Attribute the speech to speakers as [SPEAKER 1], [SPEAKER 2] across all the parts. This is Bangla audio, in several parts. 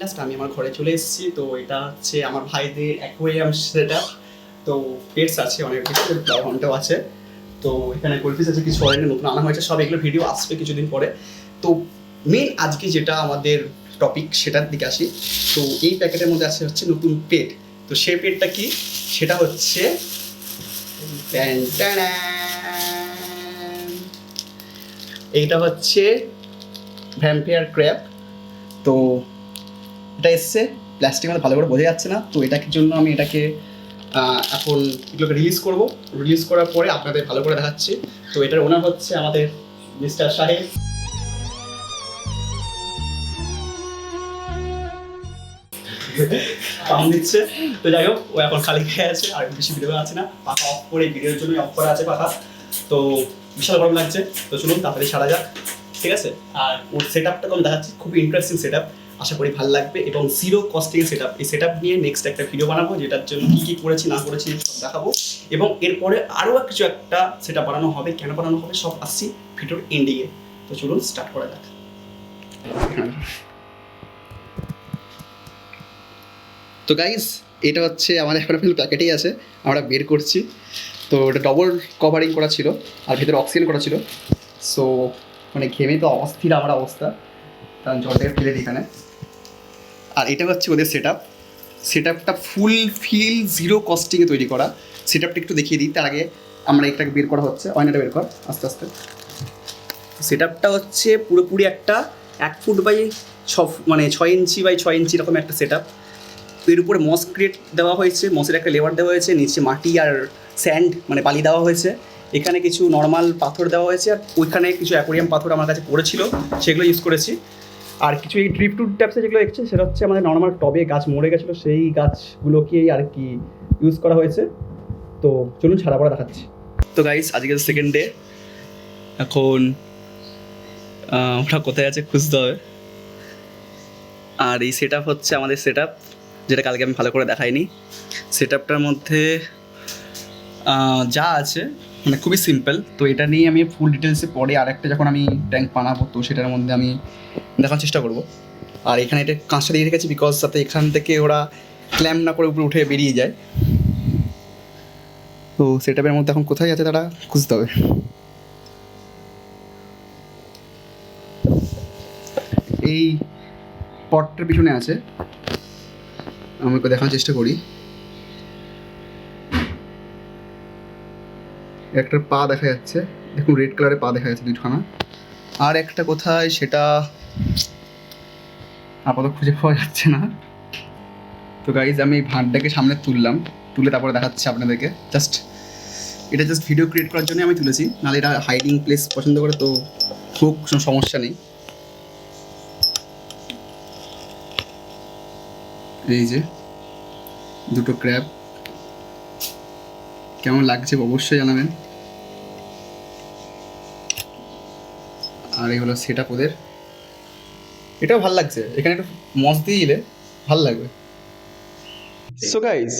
[SPEAKER 1] লাস্ট আমি আমার ঘরে চলে এসেছি, তো এটা হচ্ছে আমার ভাইদের অ্যাকোয়ারিয়াম সেটা তো পেটস আছে, অনেক কিছু ঘন্টাও আছে। তো এখানে গোলফিস আছে, কিছু অলরেডি নতুন আনা হয়েছে, সব এগুলো ভিডিও আসবে কিছুদিন পরে। তো মেন আজকে যেটা আমাদের টপিক সেটার দিকে আসি। তো এই প্যাকেটের মধ্যে আছে হচ্ছে নতুন পেট তো সেই পেটটা কি? সেটা হচ্ছে। এইটা হচ্ছে ভ্যাম্পিয়ার ক্র্যাপ তো এটা এসছে প্লাস্টিক মধ্যে ভালো করে বোঝা যাচ্ছে না, তো এটার জন্য আমি এটাকে এখন এগুলোকে রিলিজ করব? রিলিজ করার পরে আপনাদের ভালো করে দেখাচ্ছি। তো এটার ওনার হচ্ছে আমাদের মিস্টার সাহেব পাম দিচ্ছে। তো যাই হোক, ও এখন খালি খেয়ে আছে, আর বেশি ভিডিও আছে না। পাখা অফ করে ভিডিওর জন্য অফ করা আছে পাখা। তো বিশাল গরম লাগছে। তো চলুন, তাড়াতাড়ি সারা যাক। ঠিক আছে? আর ওর সেট আপটা আমি দেখাচ্ছি। খুব ইন্টারেস্টিং সেট আপ আশা করি ভালো লাগবে এবং জিরো কস্টিং সেট আপ এই সেট আপ নিয়ে নেক্সট একটা ভিডিও বানাবো, যেটার জন্য কী কী করেছি, না করেছি সব দেখাবো। এবং এরপরে আরও কিছু একটা সেটা বানানো হবে, কেন বানানো হবে, সব আসছি ভিডিওর এন্ডিংয়ে তো চলুন স্টার্ট করা যাক। তো গাইস এটা হচ্ছে আমার ফিল প্যাকেটেই আছে, আমরা বের করছি। তো এটা ডবল কভারিং করা ছিল, আর ভিতরে অক্সিজেন করা ছিল। সো মানে ঘেমে তো অস্থির আমার অবস্থা। কারণ জলটাকে ফেলে দিই এখানে। আর এটা হচ্ছে ওদের সেট আপ সেট আপটা ফুল ফিল জিরো কস্টিংয়ে তৈরি করা। সেট আপটা একটু দেখিয়ে দিই, তার আগে আমরা এটাকে বের করা হচ্ছে। অয়নাটা বের কর, আস্তে আস্তে। সেট আপটা হচ্ছে পুরোপুরি একটা এক ফুট বাই ছ মানে ছয় ইঞ্চি বাই ছয় ইঞ্চি এরকম একটা সেট আপ এর উপরে মস ক্রিয়েট দেওয়া হয়েছে মসের একটা লেবার দেওয়া হয়েছে, নিচে মাটি আর স্যান্ড মানে বালি দেওয়া হয়েছে। এখানে কিছু নর্মাল পাথর দেওয়া হয়েছে, আর ওইখানে কিছু অ্যাকোরিয়াম পাথর আমার কাছে পড়েছিল, সেগুলো ইউজ করেছি। আর কিছু এই ড্রিপ টু ট্যাপসে যেগুলো দেখছে সেটা হচ্ছে আমাদের নর্মাল টবে গাছ মরে গেছিল, সেই গাছগুলোকেই আর কি ইউজ করা হয়েছে। তো চলুন ছাড়া পড়া দেখাচ্ছি। তো গাইস আজকে সেকেন্ড ডে এখন ওরা কোথায় আছে খুঁজতে হবে। আর এই সেট হচ্ছে আমাদের সেট যেটা কালকে আমি ভালো করে দেখাইনি। সেট মধ্যে যা আছে মানে খুবই সিম্পল তো এটা নিয়ে আমি ফুল ডিটেলসে পরে আরেকটা যখন আমি ট্যাঙ্ক বানাবো, তো সেটার মধ্যে আমি দেখার চেষ্টা করব। আর এখানে এটা কাঁচটা দিয়ে রেখেছি বিকজ যাতে এখান থেকে ওরা ক্ল্যাম্প না করে উপরে উঠে বেরিয়ে যায়। তো সেটআপের মধ্যে এখন কোথায় আছে তারা খুঁজতে হবে। এই পটটার পিছনে আছে। আমি দেখানোর চেষ্টা করি। একটা পা দেখা যাচ্ছে, দেখুন রেড কালারের পা দেখা যাচ্ছে দুখানা আর একটা কোথায় সেটা আপাতত খুঁজে পাওয়া যাচ্ছে না। তো গাইজ আমি এই ভাঁড়টাকে সামনে তুললাম, তুলে তারপরে দেখাচ্ছি আপনাদেরকে। জাস্ট এটা জাস্ট ভিডিও ক্রিয়েট করার জন্য আমি তুলেছি, নাহলে এটা হাইডিং প্লেস পছন্দ করে তো খুব কোনো সমস্যা নেই। এই যে, দুটো ক্র্যাব কেমন লাগছে অবশ্যই জানাবেন। আর এই হলো সেট আপ ওদের। এটাও ভালো লাগছে, এখানে একটু মস দিয়ে দিলে ভালো লাগবে। সো গাইজ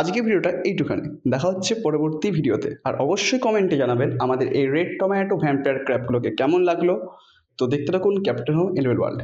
[SPEAKER 1] আজকে ভিডিওটা এইটুখানি। দেখা হচ্ছে পরবর্তী ভিডিওতে। আর অবশ্যই কমেন্টে জানাবেন আমাদের এই রেড টমেটো ভ্যাম্পায়ার ক্র্যাপগুলোকে কেমন লাগল। তো দেখতে থাকুন ক্যাপ্টেন হোম এলিভেন ওয়ার্ল্ড